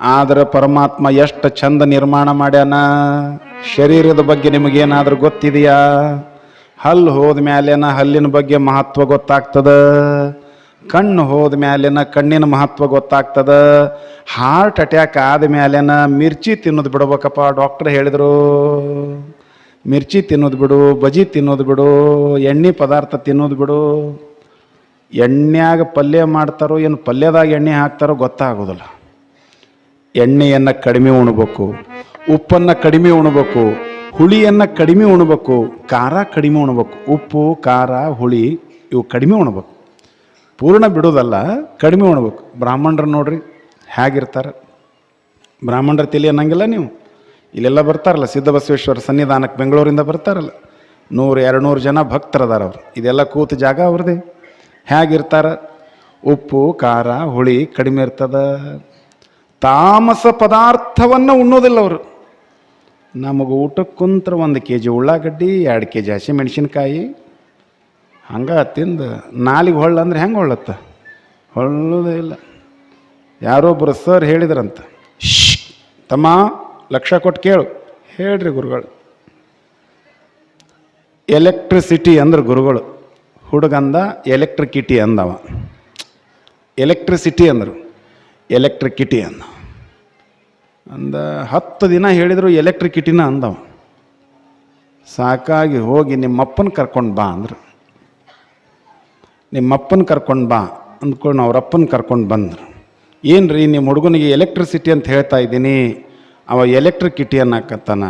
ಆದ್ರೆ ಪರಮಾತ್ಮ ಎಷ್ಟು ಚಂದ ನಿರ್ಮಾಣ ಮಾಡ್ಯಾನ? ಶರೀರದ ಬಗ್ಗೆ ನಿಮಗೇನಾದರೂ ಗೊತ್ತಿದೆಯಾ? ಹಲ್ಲು ಹೋದ ಮ್ಯಾಲೇನ ಹಲ್ಲಿನ ಬಗ್ಗೆ ಮಹತ್ವ ಗೊತ್ತಾಗ್ತದ? ಕಣ್ಣು ಹೋದ ಮ್ಯಾಲೇನ ಕಣ್ಣಿನ ಮಹತ್ವ ಗೊತ್ತಾಗ್ತದ? ಹಾರ್ಟ್ ಅಟ್ಯಾಕ್ ಆದ ಮ್ಯಾಲೇನ ಮಿರ್ಚಿ ತಿನ್ನೋದು ಬಿಡ್ಬೇಕಪ್ಪ ಡಾಕ್ಟರ್ ಹೇಳಿದರು. ಮಿರ್ಚಿ ತಿನ್ನೋದು ಬಿಡು ಬಜಿ ತಿನ್ನೋದು ಬಿಡು, ಎಣ್ಣೆ ಪದಾರ್ಥ ತಿನ್ನೋದು ಬಿಡು. ಎಣ್ಣೆಯಾಗ ಪಲ್ಯ ಮಾಡ್ತಾರೋ, ಏನು ಪಲ್ಯದಾಗ ಎಣ್ಣೆ ಹಾಕ್ತಾರೋ ಗೊತ್ತಾಗೋದಿಲ್ಲ. ಎಣ್ಣೆಯನ್ನು ಕಡಿಮೆ ಉಣಬೇಕು, ಉಪ್ಪನ್ನು ಕಡಿಮೆ ಉಣಬೇಕು, ಹುಳಿಯನ್ನು ಕಡಿಮೆ ಉಣಬೇಕು, ಖಾರ ಕಡಿಮೆ ಉಣಬೇಕು. ಉಪ್ಪು, ಖಾರ, ಹುಳಿ ಇವು ಕಡಿಮೆ ಉಣಬೇಕು. ಪೂರ್ಣ ಬಿಡೋದಲ್ಲ ಕಡಿಮೆ ಉಣಬೇಕು. ಬ್ರಾಹ್ಮಣರು ನೋಡ್ರಿ ಹೇಗಿರ್ತಾರೆ? ಬ್ರಾಹ್ಮಣರ ತಲೆ ಅನ್ನಂಗಿಲ್ಲ ನೀವು. ಇಲ್ಲೆಲ್ಲ ಬರ್ತಾರಲ್ಲ, ಸಿದ್ಧಬಸವೇಶ್ವರ ಸನ್ನಿಧಾನಕ್ಕೆ ಬೆಂಗಳೂರಿಂದ ಬರ್ತಾರಲ್ಲ. ನೂರು, ಎರಡು ನೂರು ಜನ ಭಕ್ತರದಾರ ಅವ್ರು. ಇದೆಲ್ಲ ಕೂತು ಜಾಗ ಅವ್ರದ್ದೇ. ಹೇಗಿರ್ತಾರೆ? ಉಪ್ಪು, ಖಾರ, ಹುಳಿ ಕಡಿಮೆ ಇರ್ತದ. ತಾಮಸ ಪದಾರ್ಥವನ್ನು ಉಣ್ಣೋದಿಲ್ಲ ಅವರು ನಮಗೆ ಊಟಕ್ಕೆ ಕುಂತ್ರ ಒಂದು ಕೆ ಜಿ ಉಳ್ಳಾಗಡ್ಡಿ ಎರಡು ಕೆ ಜಿ ಹಸಿಮೆಣಸಿನ್ಕಾಯಿ. ಹಂಗೆ ತಿಂದು ನಾಲಿಗೆ ಹೊಳ್ಳ ಅಂದ್ರೆ ಹೆಂಗೆ ಹೊಳ್ಳತ್ತ? ಹೊಳ್ಳೋದೇ ಇಲ್ಲ. ಯಾರೊಬ್ಬರು ಸರ್ ಹೇಳಿದ್ರಂತ. "ಶ್ಶ್, ತಮ್ಮ ಲಕ್ಷ ಕೊಟ್ಟು ಕೇಳು. ಹೇಳ್ರಿ ಗುರುಗಳು. ಎಲೆಕ್ಟ್ರಿಸಿಟಿ ಅಂದ್ರೆ ಗುರುಗಳು. ಹುಡುಗಂದ ಎಲೆಕ್ಟ್ರಿಕಿಟಿ ಅಂದವ. ಎಲೆಕ್ಟ್ರಿಸಿಟಿ ಅಂದರು. ಎಲೆಕ್ಟ್ರಿಕಿಟಿ ಅಂದ. ಅಂದ ಹತ್ತು ದಿನ ಹೇಳಿದರು ಎಲೆಕ್ಟ್ರಿಕ್ ಕಿಟಿನ ಅಂದವ. ಸಾಕಾಗಿ ಹೋಗಿ ನಿಮ್ಮಪ್ಪನ ಕರ್ಕೊಂಡು ಬಾ ಅಂದರು. ನಿಮ್ಮಪ್ಪನ ಕರ್ಕೊಂಡು ಬಾ ಅಂದ್ಕೊಂಡು ಅವರಪ್ಪನ ಕರ್ಕೊಂಡು ಬಂದರು. ಏನು ರೀ ನಿಮ್ಮ ಹುಡುಗನಿಗೆ ಎಲೆಕ್ಟ್ರಿಸಿಟಿ ಅಂತ ಹೇಳ್ತಾ ಇದ್ದೀನಿ. ಅವ ಎಲೆಕ್ಟ್ರಿಕಿಟಿ ಅನ್ನಕತ್ತಾನ.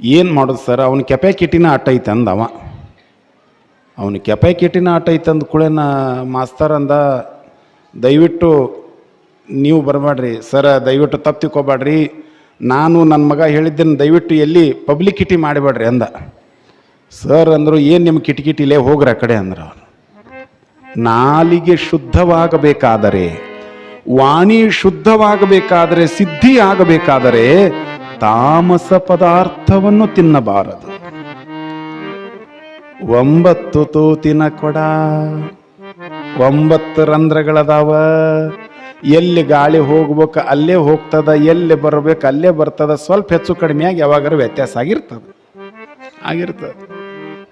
ಏನು ಮಾಡೋದು ಸರ್ ಅವನ ಕೆಪಾಕಿಟಿನ ಆಟ ಐತೆ ಅಂದವ. ಅವನ ಕೆಪಾಕಿಟಿನ ಆಟ ಐತೆ ಅಂದ ಕೂಡ ಮಾಸ್ತರ್ ಅಂದ, ದಯವಿಟ್ಟು ನೀವು ಬರಬೇಡ್ರಿ. ಸರ, ದಯವಿಟ್ಟು ತಪ್ಪು ತಿಳ್ಕೊಬೇಡ್ರಿ. ನಾನು ನನ್ನ ಮಗ ಹೇಳಿದ್ದೇನೆ ದಯವಿಟ್ಟು ಎಲ್ಲಿ ಪಬ್ಲಿಕಿಟಿ ಮಾಡಬೇಡ್ರಿ ಅಂದ. ಸರ್ ಅಂದರು, ಏನು ನಿಮ್ಮ ಕಿಟಕಿಟಿಲೇ ಹೋಗ್ರಿ ಆ ಕಡೆ ಅಂದ್ರೆ ಅವರು. ನಾಲಿಗೆ ಶುದ್ಧವಾಗಬೇಕಾದರೆ, ವಾಣಿ ಶುದ್ಧವಾಗಬೇಕಾದರೆ, ಸಿದ್ಧಿ ಆಗಬೇಕಾದರೆ ತಾಮಸ ಪದಾರ್ಥವನ್ನು ತಿನ್ನಬಾರದು. ಒಂಬತ್ತು ತೂತಿನ ಕೊಡ, ಒಂಬತ್ತು ರಂಧ್ರಗಳದಾವ. ಎಲ್ಲಿ ಗಾಳಿ ಹೋಗ್ಬೇಕು, ಅಲ್ಲೇ ಹೋಗ್ತದ, ಎಲ್ಲಿ ಬರ್ಬೇಕು, ಅಲ್ಲೇ ಬರ್ತದ, ಸ್ವಲ್ಪ ಹೆಚ್ಚು ಕಡಿಮೆಯಾಗಿ ಯಾವಾಗಾರು ವ್ಯತ್ಯಾಸ ಆಗಿರ್ತದ. ಆಗಿರ್ತದ.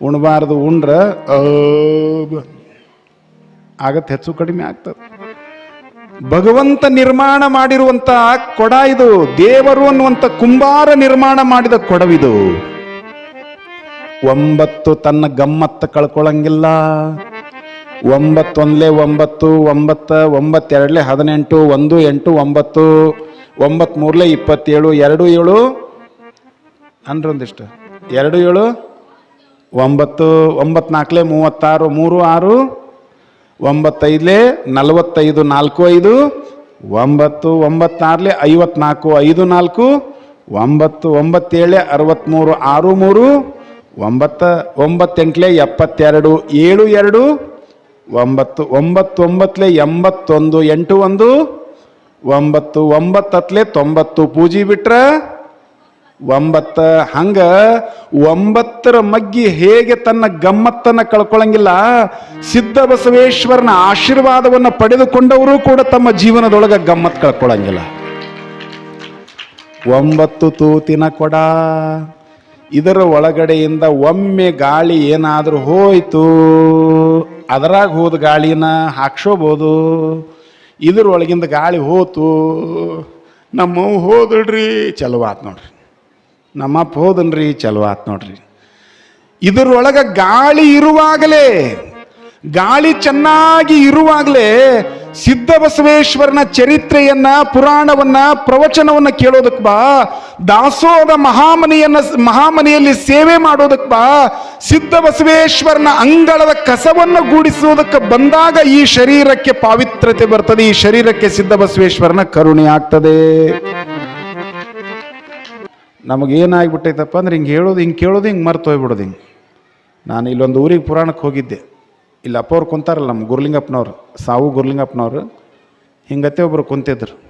ಉಣ್ಬಾರ್ದು, ಉಂಡ್ರ. ಆಗತ್ತೆ, ಹೆಚ್ಚು ಕಡಿಮೆ ಆಗ್ತದೆ. ಭಗವಂತ ನಿರ್ಮಾಣ ಮಾಡಿರುವಂತ ಕೊಡ ಇದು, ದೇವರು ಅನ್ನುವಂತ ಕುಂಬಾರ ನಿರ್ಮಾಣ ಮಾಡಿದ ಕೊಡವಿದು. ಒಂಬತ್ತು ತನ್ನ ಗಮ್ಮತ್ತ ಕಳ್ಕೊಳಂಗಿಲ್ಲ. ಒಂಬತ್ತೊಂದ್ಲೆ ಒಂಬತ್ತು, ಒಂಬತ್ತ, ಒಂಬತ್ತೆರಡ್ಲೆ ಹದಿನೆಂಟು, ಒಂದು, ಎಂಟು, ಒಂಬತ್ತು ಒಂಬತ್ ಮೂರ್ಲೆ ಇಪ್ಪತ್ತೇಳು, ಎರಡು, ಏಳು ಅನ್ರೊಂದಿಷ್ಟು ಎರಡು, ಏಳು, ಒಂಬತ್ತು, ಒಂಬತ್ನಾಲ್ಕಲೆ ಮೂವತ್ತಾರು, ಮೂರು, ಆರು, ಒಂಬತ್ತೈದಲೆ ನಲವತ್ತೈದು, ನಾಲ್ಕು, ಐದು, ಒಂಬತ್ತು, ಒಂಬತ್ತಾರಲೆ ಐವತ್ನಾಲ್ಕು, ಐದು, ನಾಲ್ಕು, ಒಂಬತ್ತು, ಒಂಬತ್ತೇಳೆ ಅರವತ್ತ್ಮೂರು ಆರು, ಮೂರು, ಒಂಬತ್ತ, ಒಂಬತ್ತೆಂಟ್ಲೆ ಎಪ್ಪತ್ತೆರಡು, ಏಳು, ಎರಡು ಒಂಬತ್ತು ಒಂಬತ್ತು ಒಂಬತ್ತಲೆ ಎಂಬತ್ತೊಂದು, ಎಂಟು ಒಂದು, ಒಂಬತ್ತು, ಒಂಬತ್ತತ್ಲೆ ತೊಂಬತ್ತು ಪೂಜಿ ಬಿಟ್ರ ಒಂಬತ್ತ, ಹಂಗ ಒಂಬತ್ತರ ಮಗ್ಗಿ ಹೇಗೆ ತನ್ನ ಗಮ್ಮತ್ತನ್ನ ಕಳ್ಕೊಳ್ಳಂಗಿಲ್ಲ ಸಿದ್ಧ ಬಸವೇಶ್ವರನ ಆಶೀರ್ವಾದವನ್ನು ಪಡೆದುಕೊಂಡವರು ಕೂಡ ತಮ್ಮ ಜೀವನದೊಳಗ ಗಮ್ಮತ್ ಕಳ್ಕೊಳ್ಳಂಗಿಲ್ಲ ಒಂಬತ್ತು ತೂತಿನ ಕೊಡ, ಇದರ ಒಳಗಡೆಯಿಂದ ಒಮ್ಮೆ ಗಾಳಿ ಏನಾದರೂ ಹೋಯ್ತು. ಅದರಾಗ ಹೋದ ಗಾಳಿನ ಹಾಕ್ಸೋಬೋದು. ಇದ್ರೊಳಗಿಂದ ಗಾಳಿ ಹೋತು. ನಮ್ಮ ಹೋದಳ್ರಿ ಚಲೋ ಆತ್ ನೋಡ್ರಿ. ನಮ್ಮಪ್ಪ ಹೋದನ್ರಿ, ಚಲೋ ಆತ್ ನೋಡ್ರಿ. ಇದರೊಳಗ ಗಾಳಿ ಇರುವಾಗಲೇ ಗಾಳಿ ಚೆನ್ನಾಗಿ ಇರುವಾಗಲೇ ಸಿದ್ಧಬಸವೇಶ್ವರನ ಚರಿತ್ರೆಯನ್ನ, ಪುರಾಣವನ್ನ, ಪ್ರವಚನವನ್ನ ಕೇಳೋದಕ್ಕೆ ಬಾ. ದಾಸೋಹದ ಮಹಾಮನಿಯನ್ನ ಮಹಾಮನಿಯಲ್ಲಿ ಸೇವೆ ಮಾಡೋದಕ್ಕೆ ಬಾ. ಸಿದ್ಧ ಬಸವೇಶ್ವರನ ಅಂಗಳದ ಕಸವನ್ನು ಗೂಡಿಸೋದಕ್ಕೆ ಬಂದಾಗ ಈ ಶರೀರಕ್ಕೆ ಪಾವಿತ್ರತೆ ಬರ್ತದೆ, ಈ ಶರೀರಕ್ಕೆ ಸಿದ್ಧಬಸವೇಶ್ವರನ ಕರುಣೆ ಆಗ್ತದೆ. ನಮಗೇನಾಗ್ಬಿಟ್ಟೈತಪ್ಪ ಅಂದ್ರೆ ಹಿಂಗೆ ಹೇಳೋದು, ಹಿಂಗೆ ಕೇಳೋದು ಹಿಂಗೆ ಮರ್ತು ಹೋಗ್ಬಿಡೋದು ಹಿಂಗೆ. ನಾನು ಇಲ್ಲೊಂದು ಊರಿಗೆ ಪುರಾಣಕ್ಕೆ ಹೋಗಿದ್ದೆ. ಇಲ್ಲಿ ಅಪ್ಪ ಅವ್ರು ಕುಂತಾರಲ್ಲ ನಮ್ಮ ಗುರ್ಲಿಂಗಪ್ಪನವ್ರು, ಸಾವು ಗುರ್ಲಿಂಗಪ್ಪನವ್ರು, ಹಿಂಗತ್ತೆ ಒಬ್ಬರು ಕುಂತಿದ್ರು.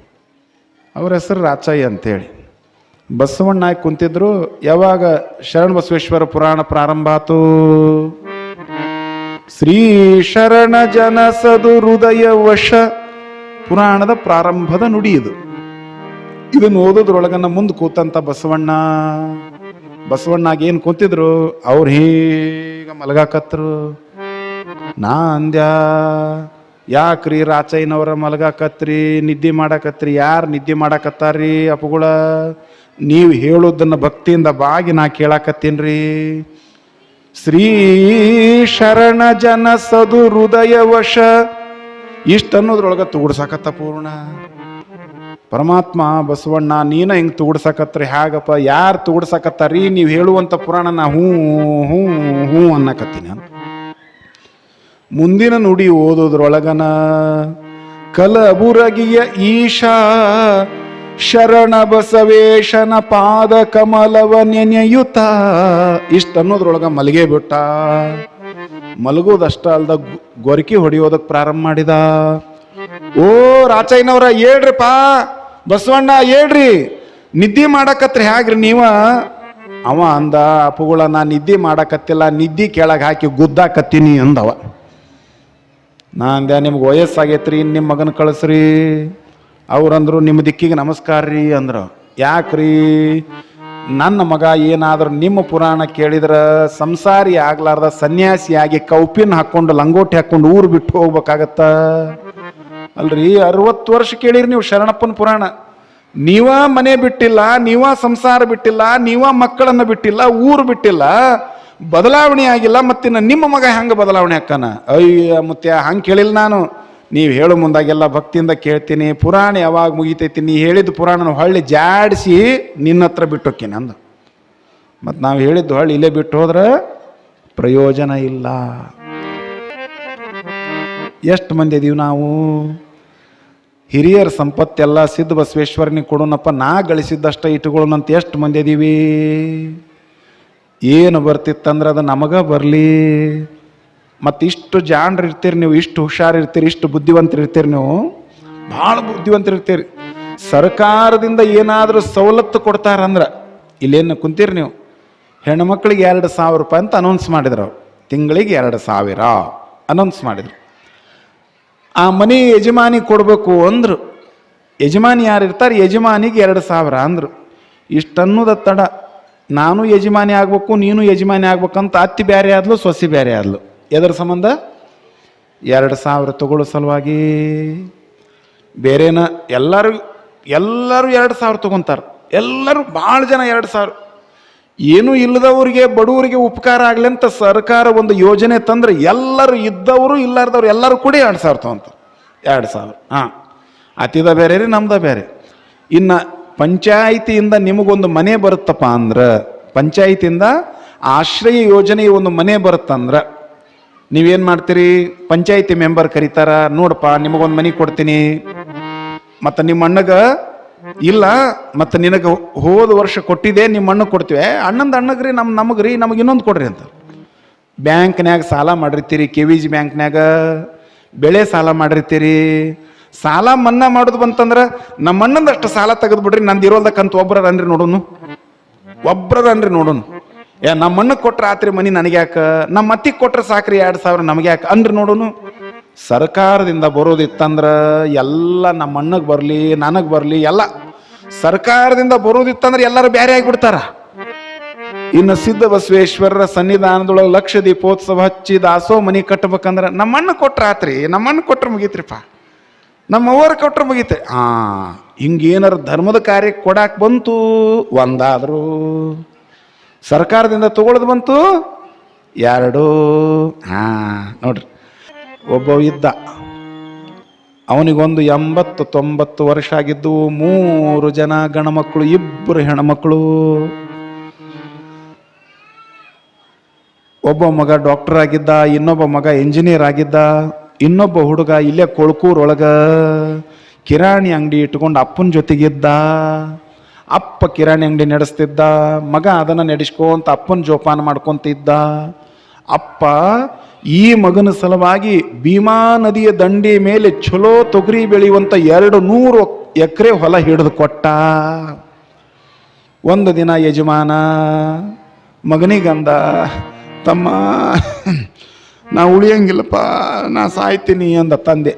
ಅವ್ರ ಹೆಸರು ರಾಚಯ್ಯ ಅಂತೇಳಿ. ಬಸವಣ್ಣ ಕುಂತಿದ್ರು, ಯಾವಾಗ ಶರಣ ಬಸವೇಶ್ವರ ಪುರಾಣ ಪ್ರಾರಂಭ ಆತು? ಶ್ರೀ ಶರಣ ಜನಸದು ಹೃದಯ ವಶ ಪುರಾಣದ ಪ್ರಾರಂಭದ ನುಡಿ ಇದು. ಇದನ್ನ ಓದೋದ್ರೊಳಗನ ಮುಂದೆ ಕೂತಂತ ಬಸವಣ್ಣ. ಬಸವಣ್ಣಾಗ ಏನು ಕೂತಿದ್ರು? ಅವ್ರು ಹೀಗ ಮಲಗಾಕತ್ರು. ನಾ ಅಂದ್ಯಾ ಯಾಕ್ರಿ ರಾಚಯ್ಯನವರ ಮಲಗಾಕತ್ರಿ ನಿದ್ದೆ ಮಾಡಾಕತ್ರಿ ಯಾರು ನಿದ್ದೆ ಮಾಡಾಕತ್ತಾರ್ರಿ ಅಪ್ಪುಗಳ ನೀವು ಹೇಳೋದನ್ನ ಭಕ್ತಿಯಿಂದ ಬಾಗಿ ನಾ ಕೇಳಾಕತ್ತೀನ್ರಿ. ಶ್ರೀ ಶರಣ ಜನ ಸದು ಹೃದಯ ವಶ. ಇಷ್ಟ ಅನ್ನೋದ್ರೊಳಗ ತುಗುಡ್ಸಾಕತ್ತ ಪೂರ್ಣ. ಪರಮಾತ್ಮ ಬಸವಣ್ಣ, ನೀನ ಹಿಂಗೆ ತುಗುಡ್ಸಾಕತ್ರಿ? ಹ್ಯಾಗಪ್ಪ ಯಾರು ತುಗುಡ್ಸಾಕತ್ತಾರಿ ನೀವು ಹೇಳುವಂತ ಪುರಾಣ ನಾ ಹ್ಞೂ ಹ್ಞೂ ಹ್ಞೂ ಅನ್ನಕತ್ತೀನಿ ಅಂತ ಮುಂದಿನ ನುಡಿ ಓದೋದ್ರೊಳಗನ ಕಲಬುರಗಿಯ ಈಶಾ, ಶರಣ ಬಸವೇಶನ ಪಾದ ಕಮಲವ ನೆನೆಯುತ್ತ ಇಷ್ಟ ಅನ್ನೋದ್ರೊಳಗ ಮಲಗೇ ಬಿಟ್ಟ. ಮಲಗೋದಷ್ಟ ಅಲ್ದ ಗೊರಕಿ ಹೊಡೆಯೋದಕ್ ಪ್ರಾರಂಭ ಮಾಡಿದ. ಓ ರಾಚಯ್ಯನವ್ರ ಹೇಳ್ರಿಪ್ಪ, ಬಸವಣ್ಣ ಹೇಳ್ರಿ, ನಿದ್ದೆ ಮಾಡಕತ್ರಿ ಹ್ಯಾಗ್ರಿ ನೀವ? ಅವ ಅಂದ ಅಪ್ಪುಗಳ ನಾ ನಿದ್ದೆ ಮಾಡಕತ್ತಿಲ್ಲ, ನಿದ್ದೆ ಕೆಳಗೆ ಹಾಕಿ ಗುದ್ದಾಕತ್ತೀನಿ ಅಂದವ. ನಾ ಅಂದೆ ನಿಮ್ಗೆ ವಯಸ್ಸಾಗೈತ್ರಿ ನಿಮ್ಮ ಮಗನ ಕಳಿಸ್ರಿ. ಅವ್ರಂದ್ರು ನಿಮ್ಮ ದಿಕ್ಕಿಗೆ ನಮಸ್ಕಾರ ರೀ ಅಂದ್ರು. ಯಾಕ್ರಿ? ನನ್ನ ಮಗ ಏನಾದ್ರೂ ನಿಮ್ಮ ಪುರಾಣ ಕೇಳಿದ್ರೆ, ಸಂಸಾರಿ ಆಗ್ಲಾರ್ದ ಸನ್ಯಾಸಿಯಾಗಿ ಕೌಪಿನ್ ಹಾಕ್ಕೊಂಡು, ಲಂಗೋಟಿ ಹಾಕ್ಕೊಂಡು ಊರು ಬಿಟ್ಟು ಹೋಗ್ಬೇಕಾಗತ್ತ? ಅಲ್ರಿ, ಅರವತ್ತು ವರ್ಷ ಕೇಳಿರಿ ನೀವು ಶರಣಪ್ಪನ ಪುರಾಣ. ನೀವ ಮನೆ ಬಿಟ್ಟಿಲ್ಲ, ನೀವ ಸಂಸಾರ ಬಿಟ್ಟಿಲ್ಲ, ನೀವ ಮಕ್ಕಳನ್ನ ಬಿಟ್ಟಿಲ್ಲ, ಊರು ಬಿಟ್ಟಿಲ್ಲ. ಬದಲಾವಣೆ ಆಗಿಲ್ಲ, ಮತ್ತಿನ್ನ ನಿಮ್ಮ ಮಗ ಹೆಂಗೆ ಬದಲಾವಣೆ ಹಾಕಾನ ಅಯ್ಯ ಮತ್ತೆ ಹಂಗೆ ಕೇಳಿಲ್ಲ ನಾನು. ನೀವು ಹೇಳೋ ಮುಂದಾಗೆಲ್ಲ ಭಕ್ತಿಯಿಂದ ಕೇಳ್ತೀನಿ. ಪುರಾಣ ಯಾವಾಗ ಮುಗಿತೈತಿ ನೀ ಹೇಳಿದ ಪುರಾಣನ ಹೊಳ್ಳಿ ಜಾಡಿಸಿ ನಿನ್ನ ಹತ್ರ ಬಿಟ್ಟು ಹೋಕ್ಕೇನೆ ಅಂದ. ಮತ್ತು ನಾವು ಹೇಳಿದ್ದು ಹೊಳ್ಳಿ ಇಲ್ಲೇ ಬಿಟ್ಟು ಹೋದ್ರೆ ಪ್ರಯೋಜನ ಇಲ್ಲ. ಎಷ್ಟು ಮಂದಿ ಇದೀವಿ ನಾವು? ಹಿರಿಯರ ಸಂಪತ್ತೆಲ್ಲ ಸಿದ್ಧ ಬಸವೇಶ್ವರನಿಗೆ ಕೊಡೋಣಪ್ಪ, ನಾ ಗಳಿಸಿದ್ದಷ್ಟ ಇಟ್ಕೊಳ್ಳೋಣಂತ ಎಷ್ಟು ಮಂದಿ ಇದೀವಿ? ಏನು ಬರ್ತಿತ್ತಂದ್ರೆ ಅದು ನಮಗ ಬರಲಿ. ಮತ್ತು ಇಷ್ಟು ಜಾಣ್ರು ಇರ್ತೀರಿ ನೀವು, ಇಷ್ಟು ಹುಷಾರಿರ್ತೀರಿ ಇಷ್ಟು ಬುದ್ಧಿವಂತರು ಇರ್ತೀರಿ ನೀವು, ಭಾಳ ಬುದ್ಧಿವಂತರು ಇರ್ತೀರಿ. ಸರ್ಕಾರದಿಂದ ಏನಾದರೂ ಸವಲತ್ತು ಕೊಡ್ತಾರಂದ್ರೆ ಇಲ್ಲೇನು ಕುಂತೀರಿ ನೀವು? ಹೆಣ್ಮಕ್ಳಿಗೆ ಎರಡು ಸಾವಿರ ರೂಪಾಯಿ ಅಂತ ಅನೌನ್ಸ್ ಮಾಡಿದ್ರು ಅವ್ರು. ತಿಂಗಳಿಗೆ ಎರಡು ಸಾವಿರ ಅನೌನ್ಸ್ ಮಾಡಿದ್ರು. ಆ ಮನೆ ಯಜಮಾನಿ ಕೊಡಬೇಕು ಅಂದರು. ಯಜಮಾನಿ ಯಾರು ಇರ್ತಾರೆ? ಯಜಮಾನಿಗೆ ಎರಡು ಸಾವಿರ ಅಂದರು. ಇಷ್ಟನ್ನೋದ ತಡ. ನಾನು ಯಜಮಾನಿ ಆಗ್ಬೇಕು, ನೀನು ಯಜಮಾನಿ ಆಗ್ಬೇಕಂತ ಅತ್ತಿ ಬೇರೆ ಆದ್ಲು, ಸೊಸಿ ಬೇರೆ ಆದ್ಲು. ಎದರ ಸಂಬಂಧ? ಎರಡು ಸಾವಿರ ತಗೊಳ್ಳೋ ಸಲುವಾಗಿ. ಬೇರೆನ ಎಲ್ಲರೂ ಎಲ್ಲರೂ ಎರಡು ಸಾವಿರ ತಗೊಂತಾರೆ. ಎಲ್ಲರೂ ಭಾಳ ಜನ ಎರಡು ಸಾವಿರ. ಏನೂ ಇಲ್ಲದವ್ರಿಗೆ, ಬಡವರಿಗೆ ಉಪಕಾರ ಆಗಲಿ ಅಂತ ಸರ್ಕಾರ ಒಂದು ಯೋಜನೆ ತಂದ್ರೆ ಎಲ್ಲರೂ ಇದ್ದವರು, ಇಲ್ಲಾರ್ದವ್ರು ಎಲ್ಲರೂ ಕೂಡ ಎರಡು ಸಾವಿರ ತಗೊಂತಾರೆ. ಎರಡು ಸಾವಿರ. ಹಾಂ. ಅತಿದ ಬೇರೆ ರೀ ನಮ್ದ ಬೇರೆ ಇನ್ನು ಪಂಚಾಯಿತಿಯಿಂದ ನಿಮಗೊಂದು ಮನೆ ಬರುತ್ತಪ್ಪ ಅಂದ್ರೆ, ಪಂಚಾಯಿತಿಯಿಂದ ಆಶ್ರಯ ಯೋಜನೆ ಒಂದು ಮನೆ ಬರುತ್ತಂದ್ರೆ, ನೀವೇನು ಮಾಡ್ತೀರಿ? ಪಂಚಾಯಿತಿ ಮೆಂಬರ್ ಕರೀತಾರ, ನೋಡಪ್ಪ ನಿಮಗೊಂದು ಮನೆ ಕೊಡ್ತೀನಿ. ಮತ್ತು ನಿಮ್ಮ ಅಣ್ಣಗ ಇಲ್ಲ, ಮತ್ತು ನಿನಗೆ ಹೋದ ವರ್ಷ ಕೊಟ್ಟಿದೆ ನಿಮ್ಮ ಅಣ್ಣ ಕೊಡ್ತೀವಿ. ಅಣ್ಣಂದು ಅಣ್ಣಗ್ರಿ ನಮ್ಮ ನಮಗ್ರಿ ನಮಗೆ ಇನ್ನೊಂದು ಕೊಡ್ರಿ ಅಂತ. ಬ್ಯಾಂಕ್ನ್ಯಾಗ ಸಾಲ ಮಾಡಿರ್ತೀರಿ ಕೆ ವಿ ಜಿ ಬ್ಯಾಂಕ್ನ್ಯಾಗ ಬೆಳೆ ಸಾಲ ಮಾಡಿರ್ತೀರಿ. ಸಾಲ ಮನ್ನಾ ಮಾಡೋದು ಬಂತಂದ್ರೆ ನಮ್ಮ ಅಣ್ಣಂದಷ್ಟು ಸಾಲ ತೆಗೆದು ಬಿಡ್ರಿ, ನಂದು ಇರೋದಕ್ಕಂತ ಒಬ್ಬರ ಅನ್ರಿ ನೋಡೋನು. ಒಬ್ಬರ ಅನ್ರಿ ನೋಡೋನು. ಏ, ನಮ್ಮ ಕೊಟ್ರೆ ಆತ್ರಿ ಮನಿ ನನಗೆ ಯಾಕ ನಮ್ಮ ಅತ್ತಿಗೆ ಕೊಟ್ರೆ ಸಾಕ್ರಿ ಎರಡು ಸಾವಿರ ನಮಗೆ ಅನ್ರಿ ನೋಡೋನು. ಸರ್ಕಾರದಿಂದ ಬರೋದಿತ್ತಂದ್ರ ಎಲ್ಲ ನಮ್ಮ ಅಣ್ಣಗೆ ಬರಲಿ, ನನಗೆ ಬರಲಿ, ಎಲ್ಲ. ಸರ್ಕಾರದಿಂದ ಬರೋದಿತ್ತಂದ್ರೆ ಎಲ್ಲರೂ ಬೇರೆ ಆಗಿಬಿಡ್ತಾರ. ಇನ್ನು ಸಿದ್ಧ ಬಸವೇಶ್ವರರ ಸನ್ನಿಧಾನದೊಳಗೆ ಲಕ್ಷ ದೀಪೋತ್ಸವ ಹಚ್ಚಿ ದಾಸೋ ಮನಿ ಕಟ್ಟಬೇಕಂದ್ರೆ ನಮ್ಮಣ್ಣ ಕೊಟ್ರ ಆತ್ರಿ ನಮ್ಮಣ್ಣ ಕೊಟ್ರೆ ಮುಗೀತ್ರಿಪ್ಪ ನಮ್ಮ ಅವ್ವರ ಕೊಟ್ರೆ ಮುಗೀತೆ. ಆ, ಹಿಂಗೇನಾರ ಧರ್ಮದ ಕಾರ್ಯಕ್ಕೆ ಕೊಡಾಕ್ ಬಂತು, ಒಂದಾದ್ರು. ಸರ್ಕಾರದಿಂದ ತಗೊಳ್ಳೋದು ಬಂತು, ಎರಡು. ಹಾ, ನೋಡ್ರಿ. ಒಬ್ಬ ಇದ್ದ. ಅವನಿಗೊಂದು ಎಂಬತ್ತು ತೊಂಬತ್ತು ವರ್ಷ ಆಗಿದ್ದು, ಮೂರು ಜನ ಗಣಮಕ್ಕಳು ಇಬ್ಬರು ಹೆಣ್ಮಕ್ಳು. ಒಬ್ಬ ಮಗ ಡಾಕ್ಟರ್ ಆಗಿದ್ದ, ಇನ್ನೊಬ್ಬ ಮಗ ಇಂಜಿನಿಯರ್ ಆಗಿದ್ದ. ಇನ್ನೊಬ್ಬ ಹುಡುಗ ಇಲ್ಲೇ ಕೊಳ್ಕೂರೊಳಗ ಕಿರಾಣಿ ಅಂಗಡಿ ಇಟ್ಕೊಂಡು ಅಪ್ಪನ ಜೊತೆಗಿದ್ದ. ಅಪ್ಪ ಕಿರಾಣಿ ಅಂಗಡಿ ನಡೆಸ್ತಿದ್ದ. ಮಗ ಅದನ್ನು ನಡೆಸ್ಕೊಂತ ಅಪ್ಪನ ಜೋಪಾನ ಮಾಡ್ಕೊಂತಿದ್ದ. ಅಪ್ಪ ಈ ಮಗನ ಸಲುವಾಗಿ ಭೀಮಾ ನದಿಯ ದಂಡೆ ಮೇಲೆ ಚಲೋ ತೊಗರಿ ಬೆಳೆಯುವಂಥ ಎರಡು ನೂರು ಎಕರೆ ಹೊಲ ಹಿಡಿದು ಕೊಟ್ಟ. ಒಂದು ದಿನ ಯಜಮಾನ ಮಗನಿಗಂದ, ತಮ್ಮ ನಾ ಉಳಿಯಂಗಿಲ್ಲಪ್ಪ, ನಾ ಸಾಯ್ತೀನಿ ಅಂದ ತಂದೆ.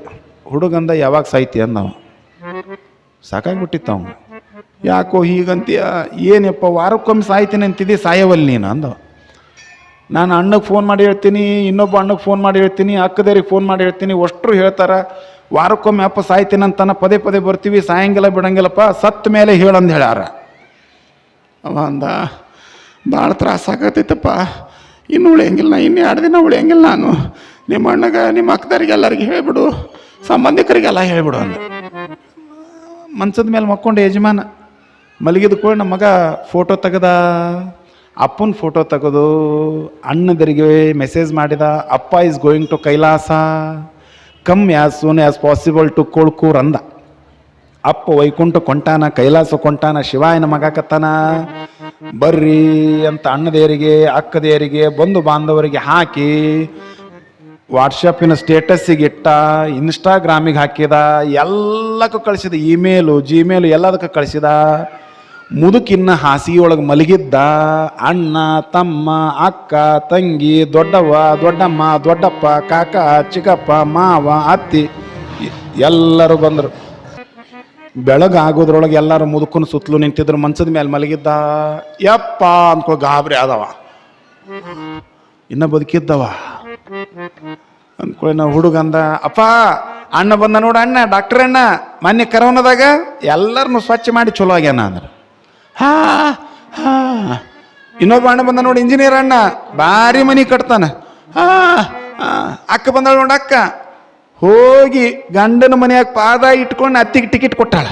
ಹುಡುಗಂದ ಯಾವಾಗ ಸಾಯ್ತಿ ಅಂದವ? ಸಾಕಾಗ್ಬಿಟ್ಟಿತ್ತು ಅವನು ಯಾಕೋ ಹೀಗಂತೀಯ? ಏನಪ್ಪ ವಾರಕ್ಕೊಮ್ಮೆ ಸಾಯ್ತೀನಿ ಅಂತಿದ್ದಿ ಸಾಯವಲ್ಲಿ ನೀನು ಅಂದವ. ನಾನು ಅಣ್ಣಗೆ ಫೋನ್ ಮಾಡಿ ಹೇಳ್ತೀನಿ, ಇನ್ನೊಬ್ಬ ಅಣ್ಣಗೆ ಫೋನ್ ಮಾಡಿ ಹೇಳ್ತೀನಿ ಅಕ್ಕದೇರಿಗೆ ಫೋನ್ ಮಾಡಿ ಹೇಳ್ತೀನಿ, ಅಷ್ಟರು ಹೇಳ್ತಾರೆ, ವಾರಕ್ಕೊಮ್ಮೆ ಅಪ್ಪ ಸಾಯ್ತೀನಿ ಅಂತಾನ ಪದೇ ಪದೇ ಬರ್ತೀವಿ, ಸಾಯಂಗಿಲ್ಲ ಬಿಡಂಗಿಲ್ಲಪ್ಪ ಸತ್ತ ಮೇಲೆ ಹೇಳಂದು ಹೇಳಾರ ಅವ ಅಂದ ಭಾಳ ತ್ರಾಸಾಗತ್ತೈತಪ್ಪ ಇನ್ನು ಉಳಿಯಂಗಿಲ್ಲ, ಇನ್ನು ಎರಡು ದಿನ ಉಳಿಯಂಗಿಲ್ಲ ನಾನು. ನಿಮ್ಮ ಅಣ್ಣಗೆ, ನಿಮ್ಮ ಅಕ್ಕದರಿಗೆ ಎಲ್ಲರಿಗೆ ಹೇಳಿಬಿಡು, ಸಂಬಂಧಿಕರಿಗೆಲ್ಲ ಹೇಳಿಬಿಡು ಅಂದ. ಮನ್ಸದ ಮೇಲೆ ಮಕ್ಕೊಂಡು ಯಜಮಾನ, ಮಲಗಿದ ಕೂಡ ನಮ್ಮ ಮಗ ಫೋಟೋ ತೆಗೆದ, ಅಪ್ಪನ ಫೋಟೋ ತೆಗೆದು, ಅಣ್ಣದರಿಗೆ ಮೆಸೇಜ್ ಮಾಡಿದ, ಅಪ್ಪ is going to Kailasa come as soon as possible to ಕೋಳ್ಕೂರ್ ಅಂದ. ಅಪ್ಪ ವೈಕುಂಠ ಕೊಂಟಾನ, ಕೈಲಾಸ ಕೊಂಟಾನ, ಶಿವಾಯನ ಮಗಕತ್ತಾನ ಬರ್ರಿ ಅಂತ ಅಣ್ಣದೇರಿಗೆ ಅಕ್ಕದೇರಿಗೆ ಬಂಧು ಬಾಂಧವರಿಗೆ ಹಾಕಿ ವಾಟ್ಸಪ್ಪಿನ ಸ್ಟೇಟಸ್ಸಿಗೆ ಇಟ್ಟ, ಇನ್ಸ್ಟಾಗ್ರಾಮಿಗೆ ಹಾಕಿದ ಎಲ್ಲಕ್ಕೂ ಕಳಿಸಿದ, ಇಮೇಲು, ಜಿಮೇಲು ಎಲ್ಲದಕ್ಕೂ ಕಳಿಸಿದ. ಮುದುಕಿನ್ನ ಹಾಸಿಗೆಯೊಳಗೆ ಮಲಗಿದ್ದ, ಅಣ್ಣ, ತಮ್ಮ, ಅಕ್ಕ, ತಂಗಿ, ದೊಡ್ಡವ್ವ, ದೊಡ್ಡಮ್ಮ, ದೊಡ್ಡಪ್ಪ, ಕಾಕ, ಚಿಕ್ಕಪ್ಪ, ಮಾವ, ಅತ್ತಿ, ಎಲ್ಲರೂ ಬಂದರು. ಬೆಳಗಾಗೋದ್ರೊಳಗೆ ಎಲ್ಲರೂ ಮುದುಕನ ಸುತ್ತಲೂ ನಿಂತಿದ್ರು, ಮನ್ಸದ ಮೇಲೆ ಮಲಗಿದ್ದ, ಯಪ್ಪ ಅಂದ್ಕೊ ಗಾಬರಿ ಆದವ. ಇನ್ನ ಬದುಕಿದ್ದವ. ಅಂದ್ಕೊಳ್ಳಿ ನಾವು ಹುಡುಗಂದ ಅಪ್ಪ, ಅಣ್ಣ ಬಂದ ನೋಡು ಅಣ್ಣ, ಡಾಕ್ಟರ್ ಅಣ್ಣ ಮೊನ್ನೆ ಕರೋನದಾಗ ಎಲ್ಲರನ್ನು ಸ್ವಚ್ಛ ಮಾಡಿ ಚಲೋ ಆಗ್ಯಾನ ಅಂದ್ರೆ. ಹಾ ಹಾ. ಇನ್ನೊಬ್ಬ ಅಣ್ಣ ಬಂದ ನೋಡಿ, ಇಂಜಿನಿಯರ್ ಅಣ್ಣ, ಭಾರಿ ಮನಿ ಕಟ್ತಾನ. ಹಾ. ಅಕ್ಕ ಬಂದಳು ನೋಡು ಅಕ್ಕ ಹೋಗಿ ಗಂಡನ ಮನೆಯಾಗ ಪಾದ ಇಟ್ಕೊಂಡು ಅತ್ತಿಗೆ ಟಿಕೆಟ್ ಕೊಟ್ಟಾಳ.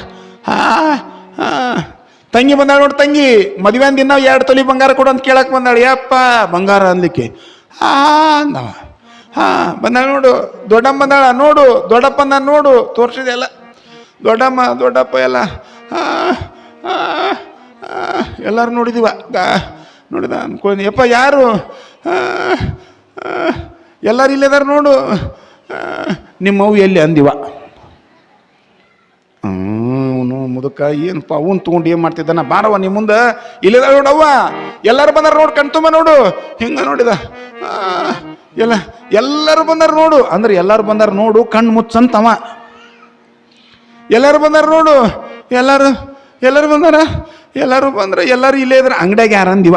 ತಂಗಿ ಬಂದಾಳ ನೋಡಿ ತಂಗಿ, ಮದುವೆ ದಿನ ಎರಡು ತೊಲಿ ಬಂಗಾರ ಕೊಡು ಅಂತ ಕೇಳಕ್ ಬಂದಾಳ. ಯಪ್ಪ, ಬಂಗಾರ ಅನ್ಲಿಕ್ಕೆ. ಆ ಹಾ, ಬಂದಾಳ ನೋಡು, ದೊಡ್ಡಮ್ಮ ಬಂದಾಳ. ನೋಡು ದೊಡ್ಡಪ್ಪ ನಾನು ನೋಡು, ತೋರ್ಸಿದೆ ಎಲ್ಲ. ದೊಡ್ಡಮ್ಮ, ದೊಡ್ಡಪ್ಪ ಎಲ್ಲ. ಎಲ್ಲರೂ ನೋಡಿದಿವ. ನೋಡಿದ, ಅನ್ಕೊಂಡಿ. ಯಪ್ಪ, ಯಾರು? ಎಲ್ಲರೂ ಇಲ್ಲದಾರ ನೋಡು. ನಿಮ್ಮವು ಎಲ್ಲಿ ಅಂದಿವ? ಅವನು ಮುದುಕ ಏನಪ್ಪ ಅವನ್ ತಗೊಂಡು ಏನು ಮಾಡ್ತಿದ್ದಾನ? ಬಾರವ ನಿಮ್ಮ ಮುಂದೆ. ಇಲ್ಲಿದ ನೋಡವ್ವ ಎಲ್ಲರೂ ಬಂದಾರ ನೋಡು ಕಣ್ತುಂಬ ನೋಡು. ಹಿಂಗ ನೋಡಿದ. ಎಲ್ಲ, ಎಲ್ಲರೂ ಬಂದಾರ ನೋಡು. ಅಂದ್ರೆ ಎಲ್ಲರೂ ಬಂದಾರ ನೋಡು ಕಣ್ಣು ಮುಚ್ಚಂತವ. ಎಲ್ಲರೂ ಬಂದಾರ ನೋಡು. ಎಲ್ಲರೂ ಎಲ್ಲರೂ ಬಂದಾರ? ಎಲ್ಲರೂ ಬಂದ್ರೆ ಎಲ್ಲರೂ ಇಲ್ಲೇ ಇದ್ರೆ ಅಂಗಡಿಯಾಗ ಯಾರು ಅಂದಿವ?